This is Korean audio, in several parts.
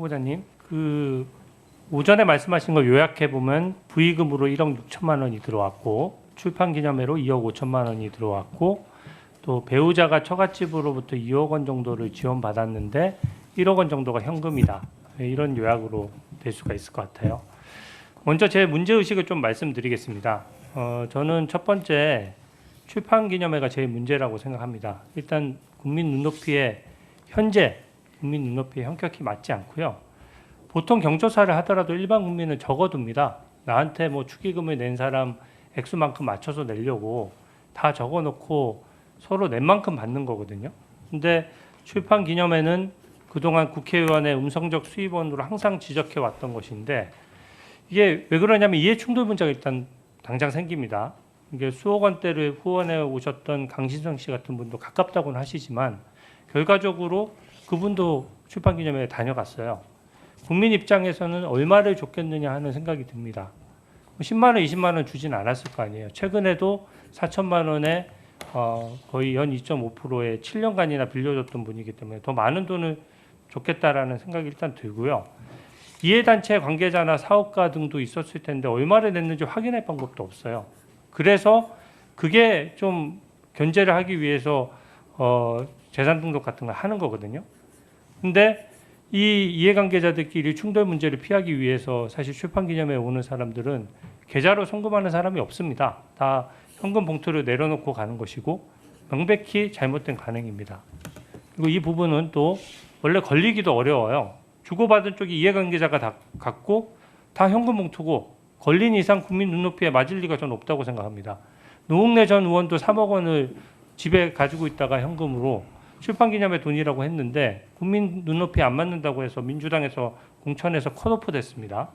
후보자님, 그 오전에 말씀하신 거 요약해 보면 부의금으로 1억 6천만 원이 들어왔고 출판 기념회로 2억 5천만 원이 들어왔고 또 배우자가 처갓집으로부터 2억 원 정도를 지원받았는데 1억 원 정도가 현금이다. 네, 이런 요약으로 될 수가 있을 것 같아요. 먼저 제 문제 의식을 좀 말씀드리겠습니다. 어, 저는 첫 번째 출판 기념회가 제일 문제라고 생각합니다. 일단 국민 눈높이에 현재 국민 눈높이에 현격히 맞지 않고요. 보통 경조사를 하더라도 일반 국민은 적어둡니다. 나한테 뭐 축의금을 낸 사람 액수만큼 맞춰서 내려고 다 적어놓고 서로 낸 만큼 받는 거거든요. 근데 출판 기념회는 그동안 국회의원의 음성적 수입원으로 항상 지적해 왔던 것인데 이게 왜 그러냐면 이해 충돌 문제가 일단 당장 생깁니다. 이게 수억 원대를 후원해 오셨던 강신성 씨 같은 분도 가깝다고는 하시지만 결과적으로 그분도 출판 기념회에 다녀갔어요. 국민 입장에서는 얼마를 줬겠느냐 하는 생각이 듭니다. 10만 원, 20만 원 주진 않았을 거 아니에요. 최근에도 4천만 원에 어, 거의 연 2.5%에 7년간이나 빌려줬던 분이기 때문에 더 많은 돈을 줬겠다라는 생각이 일단 들고요. 이해단체 관계자나 사업가 등도 있었을 텐데 얼마를 냈는지 확인할 방법도 없어요. 그래서 그게 좀 견제를 하기 위해서 어, 재산 등록 같은 걸 하는 거거든요. 근데 이 이해관계자들끼리 충돌 문제를 피하기 위해서 사실 출판 기념회에 오는 사람들은 계좌로 송금하는 사람이 없습니다. 다 현금 봉투를 내려놓고 가는 것이고 명백히 잘못된 관행입니다. 그리고 이 부분은 또 원래 걸리기도 어려워요. 주고받은 쪽이 이해관계자가 다 갖고 다 현금 봉투고 걸린 이상 국민 눈높이에 맞을 리가 저는 없다고 생각합니다. 노웅래 전 의원도 3억 원을 집에 가지고 있다가 현금으로 출판기념회 돈이라고 했는데 국민 눈높이에 안 맞는다고 해서 민주당에서 공천에서 컷오프 됐습니다.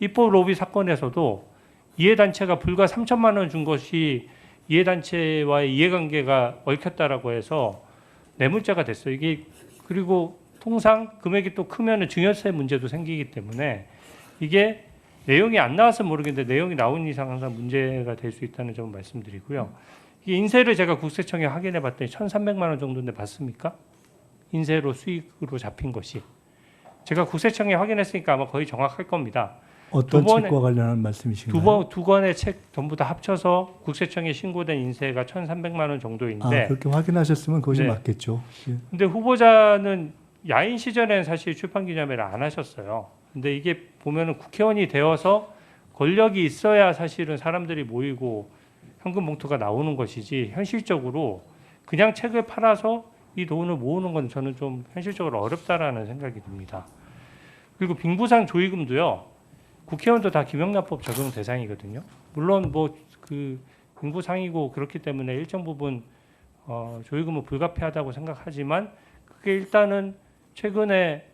입법 로비 사건에서도 이해단체가 불과 3천만 원 준 것이 이해단체와의 이해관계가 얽혔다라고 해서 뇌물죄가 됐어요. 이게 그리고 통상 금액이 또 크면은 증여세 문제도 생기기 때문에 이게 내용이 안 나와서 모르겠는데 내용이 나온 이상 항상 문제가 될 수 있다는 점을 말씀드리고요. 이 인세를 제가 국세청에 확인해 봤더니 1,300만 원 정도인데 맞습니까? 인세로 수익으로 잡힌 것이. 제가 국세청에 확인했으니까 아마 거의 정확할 겁니다. 어떤 두 번에- 책과 관련한 말씀이신가요? 두 번 두 권의 책 전부 다 합쳐서 국세청에 신고된 인세가 1,300만 원 정도인데 아, 그렇게 확인하셨으면 그것이 네. 맞겠죠. 예. 근데 후보자는 야인 시절에는 사실 출판 기념회를 안 하셨어요. 근데 이게 보면은 국회의원이 되어서 권력이 있어야 사실은 사람들이 모이고 현금 봉투가 나오는 것이지 현실적으로 그냥 책을 팔아서 이 돈을 모으는 건 저는 좀 현실적으로 어렵다라는 생각이 듭니다. 그리고 빙부상 조의금도요. 국회의원도 다 김영란법 적용 대상이거든요. 물론 뭐 그 빙부상이고 그렇기 때문에 일정 부분 어, 조의금은 불가피하다고 생각하지만 그게 일단은 최근에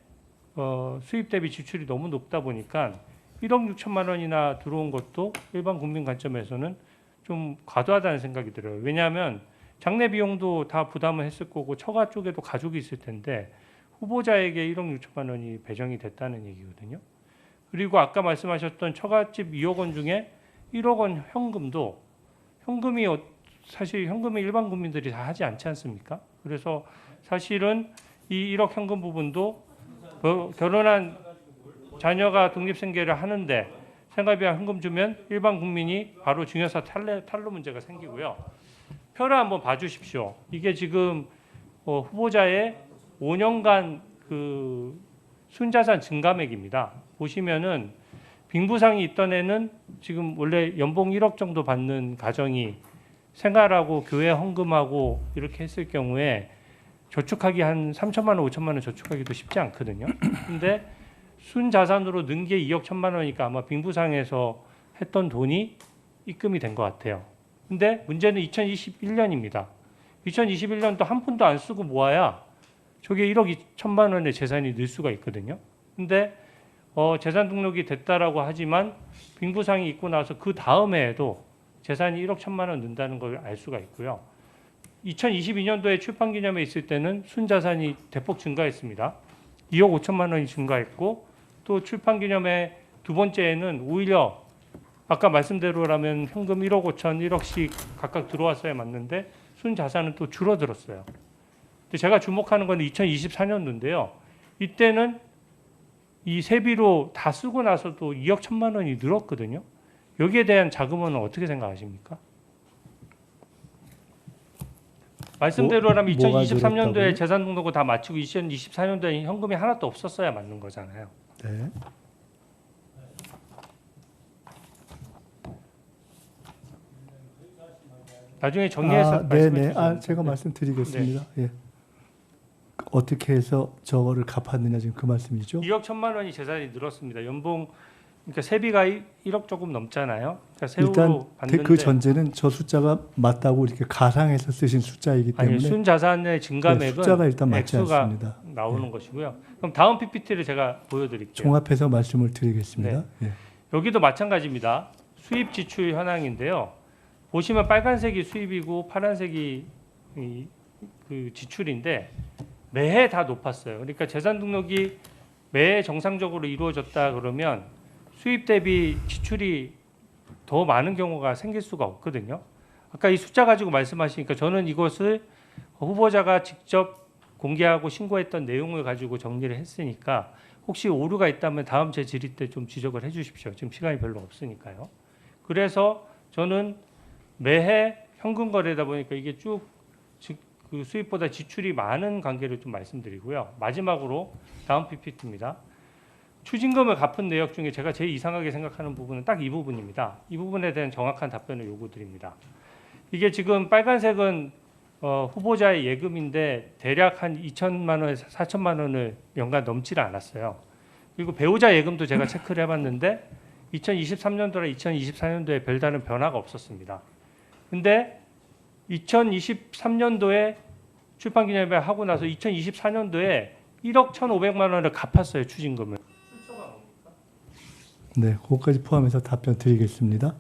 어, 수입 대비 지출이 너무 높다 보니까 1억 6천만 원이나 들어온 것도 일반 국민 관점에서는 좀 과도하다는 생각이 들어요. 왜냐하면 장례 비용도 다 부담을 했을 거고 처가 쪽에도 가족이 있을 텐데 후보자에게 1억 6천만 원이 배정이 됐다는 얘기거든요. 그리고 아까 말씀하셨던 처갓집 2억 원 중에 1억 원 현금도 현금이 어- 사실 현금은 일반 국민들이 다 하지 않지 않습니까? 그래서 사실은 이 1억 현금 부분도 어, 결혼한 자녀가 독립생계를 하는데 생활비와 현금 주면 일반 국민이 바로 증여사 탈레, 탈루 문제가 생기고요. 표를 한번 봐주십시오. 이게 지금 어, 후보자의 5년간 그 순자산 증감액입니다. 보시면은 빙부상이 있던 애는 지금 원래 연봉 1억 정도 받는 가정이 생활하고 교회 헌금하고 이렇게 했을 경우에 저축하기 한 3천만 원, 5천만 원 저축하기도 쉽지 않거든요. 근데 순자산으로 는 게 2억 1천만 원이니까 아마 빙부상에서 했던 돈이 입금이 된 것 같아요. 근데 문제는 2021년입니다. 2021년도 한 푼도 안 쓰고 모아야 저게 1억 2천만 원의 재산이 늘 수가 있거든요. 근데 어, 재산 등록이 됐다라고 하지만 빙부상이 있고 나서 그 다음 해에도 재산이 1억 1천만 원 는다는 걸 알 수가 있고요. 2022년도에 출판 기념회 있을 때는 순자산이 대폭 증가했습니다. 2억 5천만 원이 증가했고 또 출판 기념회 두 번째에는 오히려 아까 말씀대로라면 현금 1억 5천, 1억씩 각각 들어왔어야 맞는데 순 자산은 또 줄어들었어요. 근데 제가 주목하는 건 2024년도인데요. 이때는 이 세비로 다 쓰고 나서도 2억 1천만 원이 늘었거든요. 여기에 대한 자금은 어떻게 생각하십니까? 말씀대로라면 뭐- 뭐가 2023년도에 늘었다고요? 재산 등록을 다 마치고 2024년도에 현금이 하나도 없었어야 맞는 거잖아요. 네. 나중에 정리해서 아, 네네. 아, 제가 말씀드리겠습니다. 예. 어떻게 해서 저거를 갚았느냐 지금 그 말씀이죠? 2억 1천만 원이 재산이 늘었습니다. 연봉 그러니까 세비가 1억 조금 넘잖아요. 그러니까 일단 받는데 그 전제는 저 숫자가 맞다고 이렇게 가상해서 쓰신 숫자이기 아니 때문에 순 자산의 네, 증감액은 숫자가 일단 맞지 않습니다. 나오는 것이고요. 그럼 다음 PPT를 제가 보여드릴게요. 종합해서 말씀을 드리겠습니다. 네. 예. 여기도 마찬가지입니다. 수입 지출 현황인데요. 보시면 빨간색이 수입이고 파란색이 이, 그 지출인데 매해 다 높았어요. 그러니까 재산 등록이 매해 정상적으로 이루어졌다 그러면 수입 대비 지출이 더 많은 경우가 생길 수가 없거든요. 아까 이 숫자 가지고 말씀하시니까 저는 이것을 후보자가 직접 공개하고 신고했던 내용을 가지고 정리를 했으니까 혹시 오류가 있다면 다음 제 질의 때 좀 지적을 해 주십시오. 지금 시간이 별로 없으니까요. 그래서 저는 매해 현금 거래다 보니까 이게 쭉 그 수입보다 지출이 많은 관계를 좀 말씀드리고요. 마지막으로 다음 PPT입니다. 추징금을 갚은 내역 중에 제가 제일 이상하게 생각하는 부분은 딱 이 부분입니다. 이 부분에 대한 정확한 답변을 요구드립니다. 이게 지금 빨간색은 어, 후보자의 예금인데 대략 한 2천만 원에서 4천만 원을 연간 넘지를 않았어요. 그리고 배우자 예금도 제가 체크를 해봤는데 2023년도랑 2024년도에 별다른 변화가 없었습니다. 근데 2023년도에 출판기념회 하고 나서 2024년도에 1억 1,500만 원을 갚았어요 추징금을. 네, 그것까지 포함해서 답변 드리겠습니다.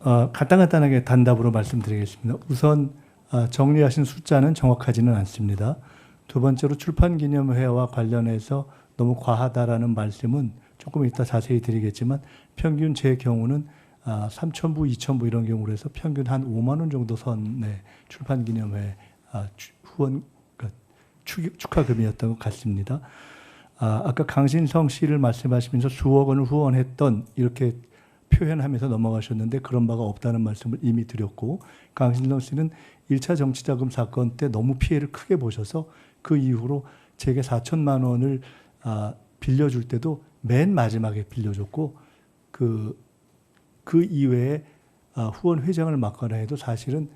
아, 간단간단하게 단답으로 말씀드리겠습니다. 우선 아, 정리하신 숫자는 정확하지는 않습니다. 두 번째로 출판기념회와 관련해서 너무 과하다라는 말씀은 조금 이따 자세히 드리겠지만 평균 제 경우는 아, 3천부, 2천부 이런 경우로 해서 평균 한 5만 원 정도 선의 출판기념회 아, 추- 후원 그러니까 축- 축하금이었던 것 같습니다. 아, 아까 강신성 씨를 말씀하시면서 수억 원을 후원했던 이렇게 표현하면서 넘어가셨는데 그런 바가 없다는 말씀을 이미 드렸고 강신성 씨는 1차 정치자금 사건 때 너무 피해를 크게 보셔서 그 이후로 제게 4천만 원을 아, 빌려줄 때도 맨 마지막에 빌려줬고 그, 그 이외에 아, 후원 회장을 맡거나 해도 사실은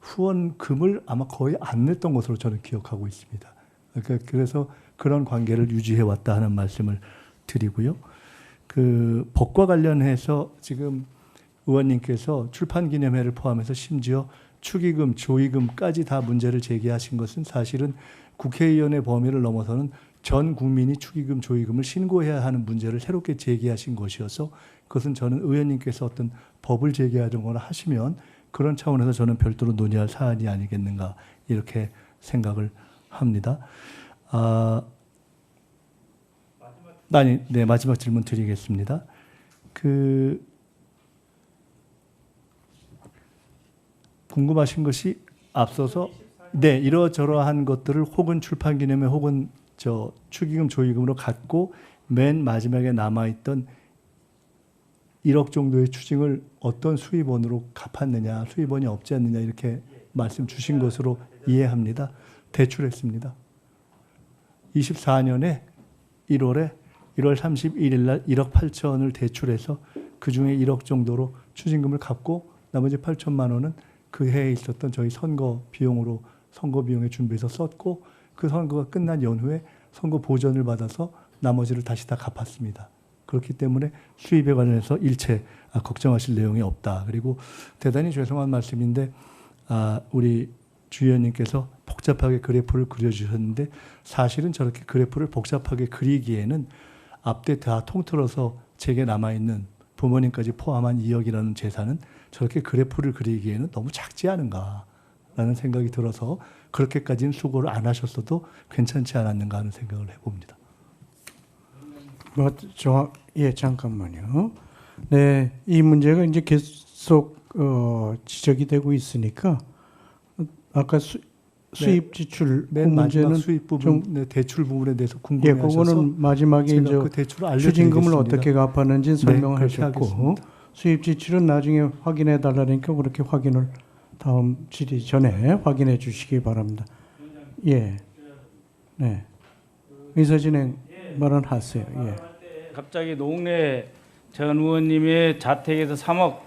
후원금을 아마 거의 안 냈던 것으로 저는 기억하고 있습니다. 그러니까 그래서 그런 관계를 유지해 왔다 하는 말씀을 드리고요. 그 법과 관련해서 지금 의원님께서 출판 기념회를 포함해서 심지어 축의금, 조의금까지 다 문제를 제기하신 것은 사실은 국회의원의 범위를 넘어서는 전 국민이 축의금, 조의금을 신고해야 하는 문제를 새롭게 제기하신 것이어서 그것은 저는 의원님께서 어떤 법을 제기하거나 하시면 그런 차원에서 저는 별도로 논의할 사안이 아니겠는가 이렇게 생각을 합니다. 아, 아니, 네 마지막 질문 드리겠습니다. 그 궁금하신 것이 앞서서 네 이러저러한 것들을 혹은 출판 기념회 혹은 저 축의금 조의금으로 갖고 맨 마지막에 남아 있던 1억 정도의 추징을 어떤 수입원으로 갚았느냐 수입원이 없지 않느냐 이렇게 말씀 주신 것으로 이해합니다. 대출했습니다. 24년에 1월에 1월 31일 날 1억 8천을 대출해서 그 중에 1억 정도로 추징금을 갚고 나머지 8천만 원은 그 해에 있었던 저희 선거 비용으로 선거 비용에 준비해서 썼고 그 선거가 끝난 연후에 선거 보전을 받아서 나머지를 다시 다 갚았습니다. 그렇기 때문에 수입에 관련해서 일체 아, 걱정하실 내용이 없다. 그리고 대단히 죄송한 말씀인데 아, 우리 주 의원님께서 복잡하게 그래프를 그려주셨는데 사실은 저렇게 그래프를 복잡하게 그리기에는 앞뒤 다 통틀어서 제게 남아있는 부모님까지 포함한 2억이라는 재산은 저렇게 그래프를 그리기에는 너무 작지 않은가라는 생각이 들어서 그렇게까지는 수고를 안 하셨어도 괜찮지 않았는가 하는 생각을 해봅니다. 뭐 정확 예 잠깐만요. 네, 이 문제가 이제 계속 어, 지적이 되고 있으니까 아까 수, 수입 지출 그맨 마지막 문제는 수입 부분 좀- 네, 대출 부분에 대해서 예, 궁금해하셔서 그거는 마지막에 이제 그 대출을 알려드리겠습니다. 추징금을 어떻게 갚았는지 네, 그렇게 하셨고 하겠습니다. 수입 지출은 나중에 확인해 달라니까 그렇게 확인을 다음 질의 전에 확인해 주시기 바랍니다. 예, 네, 의사 진행 발언하세요. 예. 갑자기 노웅래 전 의원님의 자택에서 3억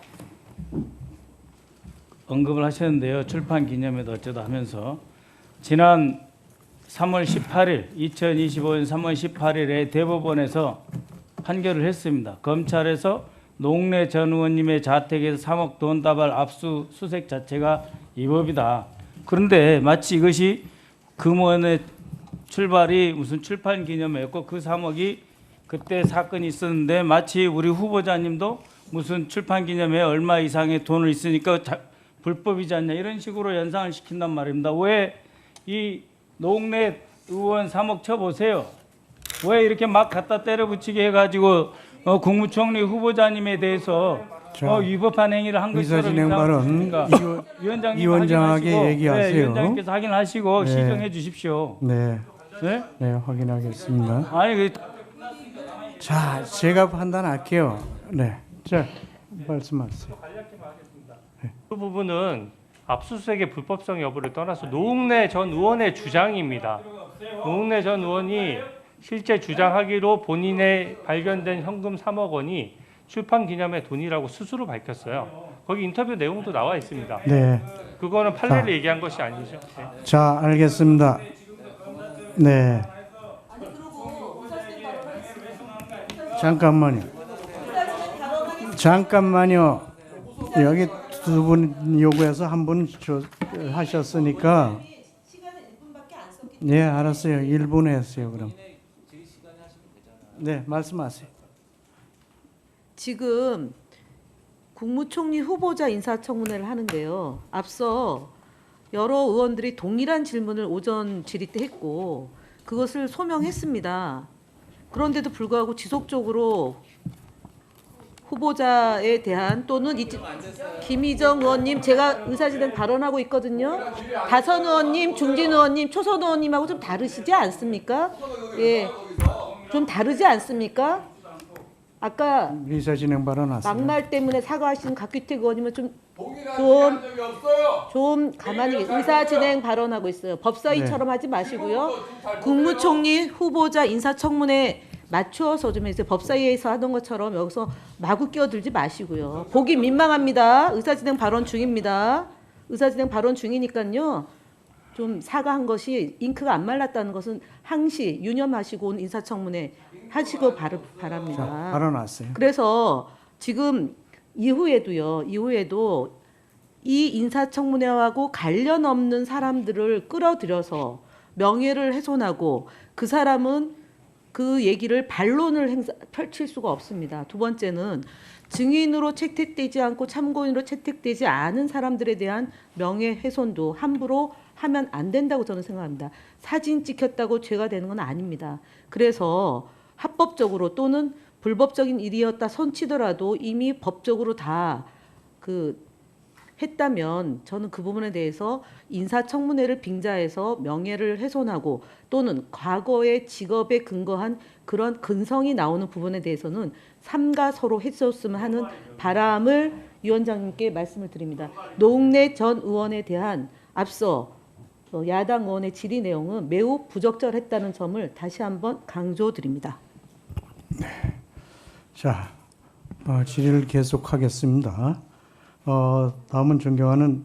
언급을 하셨는데요. 출판 기념회도 어쩌다 하면서 지난 3월 18일 2025년 3월 18일에 대법원에서 판결을 했습니다. 검찰에서 노웅래 전 의원님의 자택에서 3억 돈 다발 압수 수색 자체가 위법이다. 그런데 마치 이것이 금원의 출발이 무슨 출판 기념회였고 그 3억이 그때 사건이 있었는데 마치 우리 후보자님도 무슨 출판 기념회 얼마 이상의 돈을 있으니까 자, 불법이지 않냐 이런 식으로 연상을 시킨단 말입니다. 왜 이 노웅래 의원 3억 쳐보세요. 왜 이렇게 막 갖다 때려붙이게 해가지고 어, 국무총리 후보자님에 대해서 자, 어, 위법한 행위를 한 것처럼 진행 발언 위원장님 위원장에게 확인하시고, 얘기하세요. 네, 위원장님께서 확인하시고 네. 시정해 주십시오. 네, 네? 네 확인하겠습니다. 아니 그 자, 제가 판단할게요. 네, 자 말씀하세요. 그 부분은 압수수색의 불법성 여부를 떠나서 노웅래 전 의원의 주장입니다. 노웅래 전 의원이 실제 주장하기로 본인의 발견된 현금 3억 원이 출판 기념회 돈이라고 스스로 밝혔어요. 거기 인터뷰 내용도 나와 있습니다. 네, 그거는 판례를 얘기한 것이 아니죠. 네. 자 알겠습니다. 네. 잠깐만요. 잠깐만요. 여기 두 분 요구해서 한 분 하셨으니까. 네, 알았어요. 1분 했어요, 그럼. 네, 말씀하세요. 지금 국무총리 후보자 인사청문회를 하는데요. 앞서 여러 의원들이 동일한 질문을 오전 질의 때 했고 그것을 소명했습니다. 그런데도 불구하고 지속적으로 후보자에 대한 또는 이, 김희정 의원님 제가 의사진행 발언하고 있거든요. 다선 의원님, 중진 의원님, 초선 의원님하고 좀 다르시지 않습니까? 예, 좀 다르지 않습니까? 아까 의사 진행 발언하세요. 막말 때문에 사과하시는 박규택 의원님은 좀 좀, 좀 가만히. 의사 진행 발언하고 있어요. 법사위처럼 하지 마시고요. 국무총리 후보자 인사청문회 맞추어서 좀 해주세요. 법사위에서 하던 것처럼 여기서 마구 끼어들지 마시고요. 보기 민망합니다. 의사 진행 발언 중입니다. 의사 진행 발언 중이니까요. 좀 사과한 것이 잉크가 안 말랐다는 것은 항시 유념하시고 온 인사청문회 하시고 바르, 바랍니다. 발언하세요. 그래서 지금 이후에도요. 이후에도 이 인사청문회하고 관련 없는 사람들을 끌어들여서 명예를 훼손하고 그 사람은 그 얘기를 반론을 행사, 펼칠 수가 없습니다. 두 번째는 증인으로 채택되지 않고 참고인으로 채택되지 않은 사람들에 대한 명예훼손도 함부로 하면 안 된다고 저는 생각합니다. 사진 찍혔다고 죄가 되는 건 아닙니다. 그래서 합법적으로 또는 불법적인 일이었다 손치더라도 이미 법적으로 다그 했다면 저는 그 부분에 대해서 인사청문회를 빙자해서 명예를 훼손하고 또는 과거의 직업에 근거한 그런 근성이 나오는 부분에 대해서는 삼가 서로 했었으면 하는 바람을 위원장님께 말씀을 드립니다. 노웅래 전 의원에 대한 앞서 어, 야당 의원의 질의 내용은 매우 부적절했다는 점을 다시 한번 강조드립니다. 자, 어, 질의를 계속하겠습니다. 어, 다음은 존경하는